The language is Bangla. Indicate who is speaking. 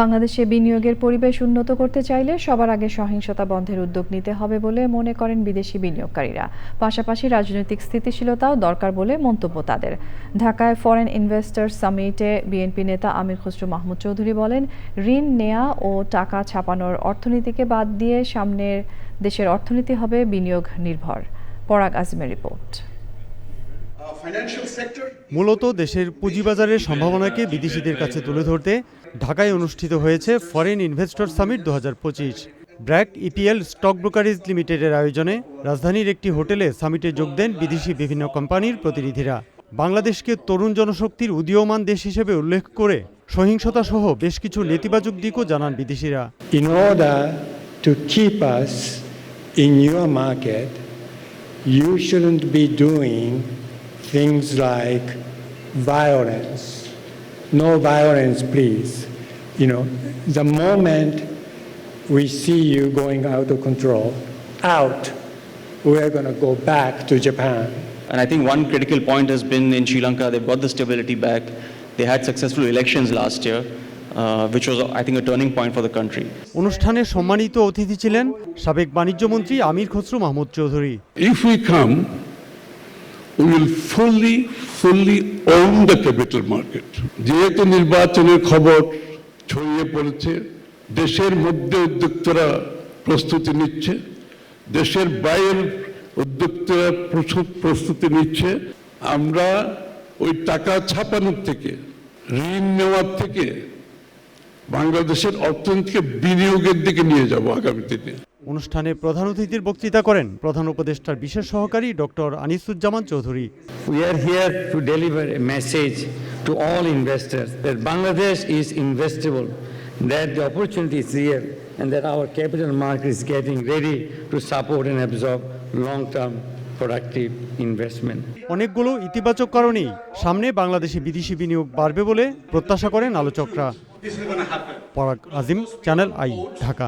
Speaker 1: বাংলাদেশে বিনিয়োগের পরিবেশ উন্নত করতে চাইলে সবার আগে সহিংসতা বন্ধের উদ্যোগ নিতে হবে বলে মনে করেন বিদেশি বিনিয়োগকারীরা। পাশাপাশি রাজনৈতিক স্থিতিশীলতাও দরকার বলে মন্তব্য তাদের। ঢাকায় ফরেন ইনভেস্টর সামিটে বিএনপি নেতা আমির খসরু মাহমুদ চৌধুরী বলেন, ঋণ নেয়া ও টাকা ছাপানোর অর্থনীতিকে বাদ দিয়ে সামনের দেশের অর্থনীতি হবে বিনিয়োগ নির্ভর। পরাগ আজমের রিপোর্ট।
Speaker 2: মূলত দেশের পুঁজিবাজারের সম্ভাবনাকে বিদেশিদের কাছে তুলে ধরতে ঢাকায় অনুষ্ঠিত হয়েছে ফরেন ইনভেস্টর সামিট দু হাজার পঁচিশ। ব্র্যাক ইপিএল স্টক ব্রোকারেজ লিমিটেডের আয়োজনে রাজধানীর একটি হোটেলে সামিটে যোগ দেন বিদেশি বিভিন্ন কোম্পানির প্রতিনিধিরা। বাংলাদেশকে তরুণ জনশক্তির উদীয়মান দেশ হিসেবে উল্লেখ করে সহিংসতা সহ বেশ কিছু নেতিবাচক দিকও জানান বিদেশিরা।
Speaker 3: In order to keep us in your market, you shouldn't be doing things like violence. No violence, please. You know, the moment we see you going out of control, out, we're going to go back to Japan.
Speaker 4: And I think one critical point has been in Sri Lanka, they've got the stability back. They had successful elections last year, uh, which was, I think, a turning point for the country.
Speaker 2: অনুষ্ঠানে সম্মানিত অতিথি ছিলেন সাবেক বাণিজ্যমন্ত্রী আমির Khasru Mahmud Chowdhury
Speaker 5: If we come, we will fully, fully own the capital market. যেহেতু নির্বাচনের খবর ছড়িয়ে পড়েছে দেশের মধ্যে উদ্যোক্তরা প্রস্তুতি নিচ্ছে দেশের বাইরের উদ্যোক্তরা প্রস্তুতি নিচ্ছে আমরা ওই টাকা ছাপানোর থেকে ঋণ নেওয়ার থেকে বাংলাদেশের অর্থনীতিকে বিনিয়োগের দিকে নিয়ে যাব আগামী দিনে
Speaker 2: অনুষ্ঠানে প্রধান অতিথির বক্তৃতা করেন প্রধান উপদেষ্টার বিশেষ সহকারী doctor Anisuzzaman Chowdhury.
Speaker 6: We are here to deliver a message to all investors that Bangladesh is investable that the opportunity is real and that our capital market is getting ready to support and absorb long term productive investment
Speaker 2: অনেকগুলো ইতিবাচক কারণেই সামনে বাংলাদেশে বিদেশি বিনিয়োগ বাড়বে বলে প্রত্যাশা করেন আলোচকরা। পরাগ আজিম চ্যানেল আই ঢাকা।